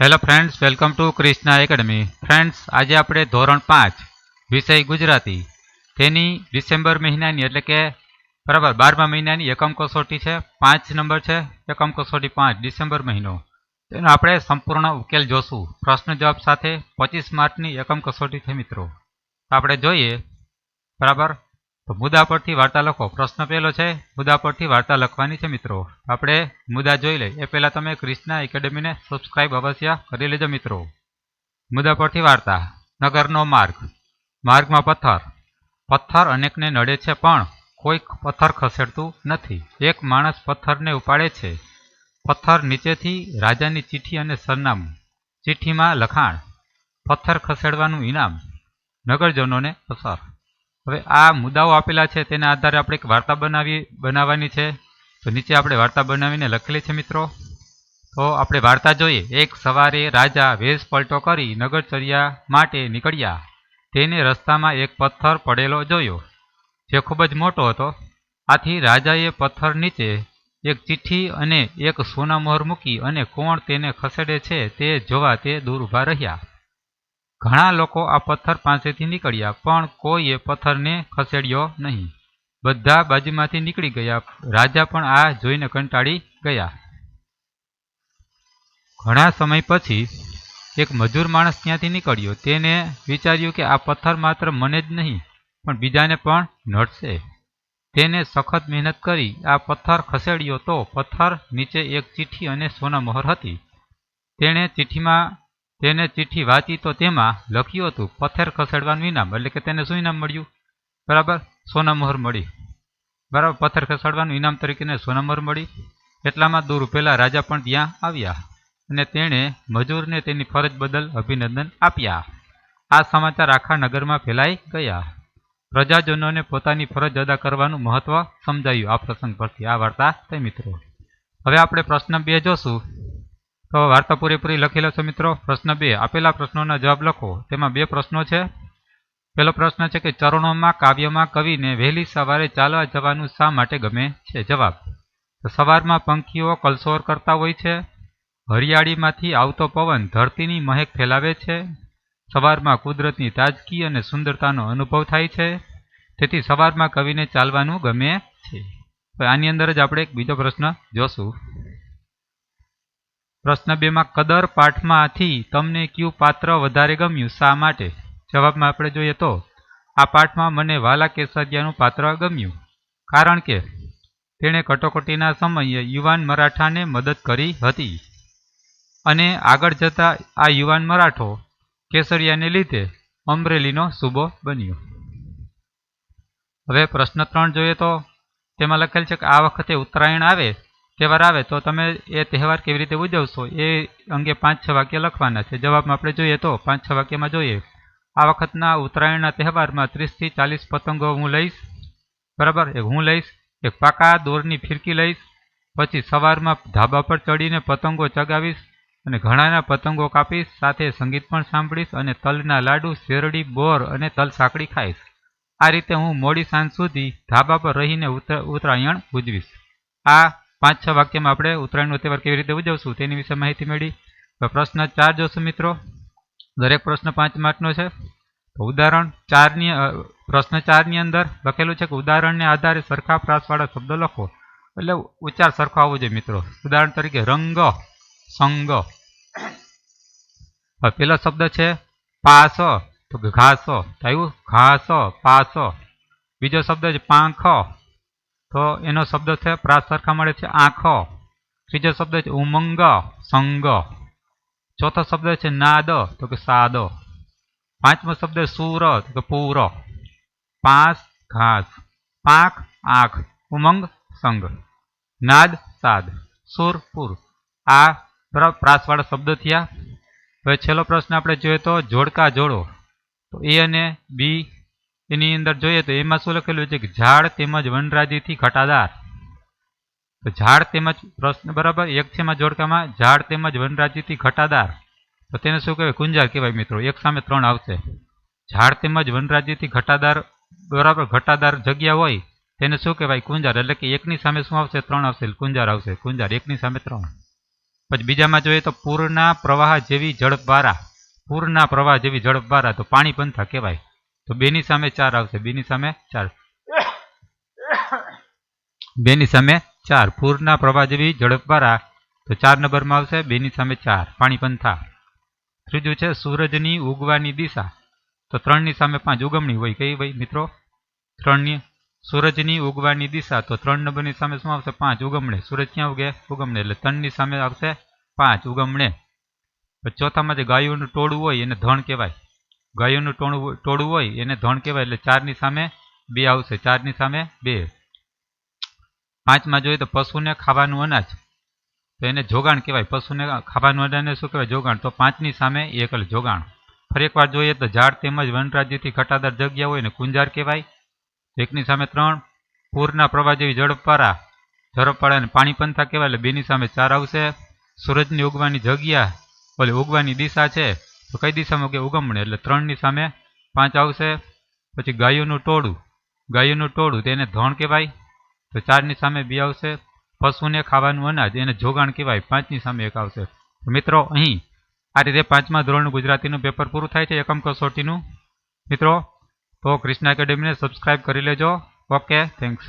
Hello friends welcome to Krishna academy friends આજે આપણે ધોરણ પાંચ, વિષય ગુજરાતી. તેની ડિસેમ્બર મહિનાની એટલે કે બરાબર બારમા મહિનાની એકમ કસોટી છે, પાંચ નંબર છે, એકમ કસોટી પાંચ, ડિસેમ્બર મહિનો. તેનો આપણે સંપૂર્ણ ઉકેલ જોશું. પ્રશ્ન જવાબ સાથે પચીસ માર્ચની એકમ કસોટી છે મિત્રો. આપણે જોઈએ, બરાબર? તો મુદ્દા પરથી વાર્તા લખો. પ્રશ્ન પહેલો છે, મુદ્દા પરથી વાર્તા લખવાની છે મિત્રો. આપણે મુદ્દા જોઈ લઈએ. એ પહેલાં તમે ક્રિષ્ના એકેડેમીને સબસ્ક્રાઇબ અવશ્ય કરી લેજો મિત્રો. મુદ્દા પરથી વાર્તા. નગરનો માર્ગ. માર્ગમાં પથ્થર. પથ્થર અનેકને નડે છે, પણ કોઈ પથ્થર ખસેડતું નથી. એક માણસ પથ્થરને ઉપાડે છે. પથ્થર નીચેથી રાજાની ચિઠ્ઠી અને સરનામું. ચિઠ્ઠીમાં લખાણ. પથ્થર ખસેડવાનું ઇનામ. નગરજનોને અસર. હવે આ મુદ્દાઓ આપેલા છે તેના આધારે આપણે એક વાર્તા બનાવી, બનાવવાની છે. તો નીચે આપણે વાર્તા બનાવીને લખેલી છે મિત્રો. તો આપણે વાર્તા જોઈએ. એક સવારે રાજા વેશ પલટો કરી નગરચર્યા માટે નીકળ્યા. તેને રસ્તામાં એક પથ્થર પડેલો જોયો. જે ખૂબ જ મોટો હતો. આથી રાજાએ પથ્થર નીચે એક ચિઠ્ઠી અને એક સોનામોહર મૂકી અને કોણ તેને ખસેડે છે તે જોવા તે દૂર ઊભા રહ્યા. ઘણા લોકો આ પથ્થર પાસેથી નીકળ્યા, પણ કોઈએ પથ્થરને ખસેડ્યો નહીં. બધા બાજુમાંથી નીકળી ગયા. રાજા પણ આ જોઈને કંટાળી ગયા. ઘણા સમય પછી એક મજૂર માણસ ત્યાંથી નીકળ્યો. તેને વિચાર્યું કે આ પથ્થર માત્ર મને જ નહીં, પણ બીજાને પણ નડશે. તેને સખત મહેનત કરી. આ પથ્થર ખસેડ્યો તો પથ્થર નીચે એક ચિઠ્ઠી અને સોનામોહર હતી. તેણે ચિઠ્ઠીમાં તેને ચિઠ્ઠી વાંચી તો તેમાં લખ્યું હતું, પથ્થર ખસેડવાનું ઇનામ, એટલે કે તેને શું ઇનામ મળ્યું? બરાબર, સોનામહોર મળી. બરાબર, પથ્થર ખસેડવાનું ઇનામ તરીકે સોનામહોર મળી. એટલામાં દૂર પહેલાં રાજા પણ ત્યાં આવ્યા અને તેણે મજૂરને તેની ફરજ બદલ અભિનંદન આપ્યા. આ સમાચાર આખા નગરમાં ફેલાઈ ગયા. પ્રજાજનોને પોતાની ફરજ અદા કરવાનું મહત્વ સમજાયું આ પ્રસંગ પરથી. આ વાર્તા થઈ, મિત્રો. હવે આપણે પ્રશ્ન બે જોશું. તો વાર્તા પૂરેપૂરી લખેલો છે મિત્રો. પ્રશ્ન બે, આપેલા પ્રશ્નોના જવાબ લખો. તેમાં બે પ્રશ્નો છે. પહેલો પ્રશ્ન છે કે ચરણોમાં, કાવ્યમાં, કવિને વહેલી સવારે ચાલવા જવાનું શા માટે ગમે છે? જવાબ, તો સવારમાં પંખીઓ કલસોર કરતા હોય છે. હરિયાળીમાંથી આવતો પવન ધરતીની મહેક ફેલાવે છે. સવારમાં કુદરતની તાજગી અને સુંદરતાનો અનુભવ થાય છે. તેથી સવારમાં કવિને ચાલવાનું ગમે છે. તો આની અંદર જ આપણે એક બીજો પ્રશ્ન જોશું. પ્રશ્ન બેમાં કદર પાઠમાંથી તમને કયું પાત્ર વધારે ગમ્યું? શા માટે? જવાબમાં આપણે જોઈએ તો, આ પાઠમાં મને વાલા કેસરિયાનું પાત્ર ગમ્યું. કારણ કે તેણે કટોકટીના સમયે યુવાન મરાઠાને મદદ કરી હતી. અને આગળ જતા આ યુવાન મરાઠો કેસરિયાને લીધે અમરેલીનો સૂબો બન્યો. હવે પ્રશ્ન ત્રણ જોઈએ તો, તેમાં લખેલ છે કે આ વખતે ઉત્તરાયણ આવે તહેવાર આવે તો તમે એ તહેવાર કેવી રીતે ઉજવશો એ અંગે પાંચ છ વાક્ય લખવાના છે. જવાબમાં આપણે જોઈએ તો પાંચ છ વાક્યમાં જોઈએ. આ વખતના ઉત્તરાયણના તહેવારમાં ત્રીસથી ચાલીસ પતંગો હું લઈશ. બરાબર? એક હું લઈશ, એક પાકા દોરની ફિરકી લઈશ. પછી સવારમાં ધાબા પર ચડીને પતંગો ચગાવીશ અને ઘણાના પતંગો કાપીશ, સાથે સંગીત પણ સાંભળીશ અને તલના લાડુ, શેરડી, બોર અને તલ સાંકળી ખાઈશ. આ રીતે હું મોડી સાંજ સુધી ધાબા પર રહીને ઉત્તરાયણ ઉજવીશ. આ પાંચ છ વાક્યમાં આપણે ઉત્તરાયણનો તહેવાર કેવી રીતે ઉજવશું તેની વિશે માહિતી મેળવી. પ્રશ્ન ચાર જોશું મિત્રો. દરેક પ્રશ્ન પાંચ માર્કનો છે. તો ઉદાહરણ ચારની પ્રશ્ન ચારની અંદર લખેલું છે કે ઉદાહરણને આધારે સરખા પ્રાસવાળા શબ્દ લખો. એટલે ઉચ્ચાર સરખો આવવો જોઈએ મિત્રો. ઉદાહરણ તરીકે રંગ, સંગ. પેલો શબ્દ છે પાસ, તો ઘાસ. થયું ઘાસ, પાસ. બીજો શબ્દ છે પાંખ. તો એનો શબ્દ છે પ્રાસ સરખા મળે છે આંખો. ત્રીજો શબ્દ છે ઉમંગ, સંગ. ચોથો શબ્દ છે નાદ, તો કે સાદ. પાંચમો શબ્દ સૂર તો કે પૂર. પાંચ ઘાસ. પાંખ, આંખ. ઉમંગ, સંગ. નાદ, સાદ. સુર, પૂર. આ પ્રાસવાળા શબ્દો થયા. હવે છેલ્લો પ્રશ્ન આપણે જોઈએ તો જોડકા જોડો. તો એ અને બી એની અંદર જોઈએ તો એમાં શું લખેલું છે કે ઝાડ તેમજ વનરાજીથી ઘટાદાર. તો ઝાડ તેમજ પ્રશ્ન બરાબર, એક છે એમાં જોડકામાં, ઝાડ તેમજ વનરાજીથી ઘટાદાર. તો તેને શું કહેવાય? કુંજાર કહેવાય મિત્રો. એક સામે ત્રણ આવશે. ઝાડ તેમજ વનરાજીથી ઘટાદાર, બરાબર ઘટાદાર જગ્યા હોય, તેને શું કહેવાય? કુંજાર એટલે કે એકની સામે શું આવશે? ત્રણ આવશે. કુંજાર આવશે. કુંજાર એકની સામે ત્રણ. પછી બીજામાં જોઈએ તો પૂરના પ્રવાહ જેવી ઝડપવારા પૂરના પ્રવાહ જેવી ઝડપવારા તો પાણી પંથા કહેવાય. તો બેની સામે ચાર આવશે. બેની સામે ચાર. બેની સામે ચાર. પૂરના પ્રવાહ જેવી ઝડપવાળા તો ચાર નંબરમાં આવશે. બેની સામે ચાર. પાણી પંથા ત્રીજું છે સૂરજની ઉગવાની દિશા. તો ત્રણની સામે પાંચ. ઉગમણી હોય કઈ ભાઈ મિત્રો? ત્રણની. સૂરજની ઉગવાની દિશા. તો ત્રણ નંબરની સામે શું આવશે? પાંચ. ઉગમણે. સૂરજ ક્યાં ઉગે? ઉગમણે. એટલે ત્રણની સામે આવશે પાંચ. ઉગમણે. ચોથામાં જે ગાયોનું ટોળું હોય એને ધણ કહેવાય. ગાયોનું ટોળું ટોળું હોય, એને ધણ કહેવાય એટલે ચારની સામે બે આવશે, ચારની સામે બે. પાંચમાં જોઈએ તો પશુને ખાવાનું અનાજ. તો એને જોગાણ કહેવાય. પશુને ખાવાનું અનાજને શું કહેવાય? જોગાણ. તો પાંચની સામે એક એટલે જોગાણ. ફરી એકવાર જોઈએ તો ઝાડ તેમજ વનરાજ્યથી ઘટાદાર જગ્યા હોય ને કુંજાર કહેવાય. એકની સામે ત્રણ, પૂરના પ્રવાહ જેવી ઝડપારા ઝડપવાળાને પાણી પંથા કહેવાય એટલે બેની સામે ચાર આવશે. સૂરજની ઉગવાની જગ્યા ઓલી ઉગવાની દિશા છે. તો કઈ દિશામાં કે ઉગમણે, એટલે ત્રણની સામે પાંચ આવશે, પછી ગાયોનું ટોળું. ગાયોનું ટોળું તેને ધણ કહેવાય, તો ચારની સામે બે આવશે, પશુને ખાવાનું અનાજ, એને જોગાણ કહેવાય, પાંચની સામે એક આવશે. મિત્રો, અહીં આ રીતે પાંચમા ધોરણનું ગુજરાતીનું પેપર પૂરું થાય છે એકમ કસોટીનું. મિત્રો, તો કૃષ્ણ એકેડેમીને સબસ્ક્રાઈબ કરી લેજો. Okay thanks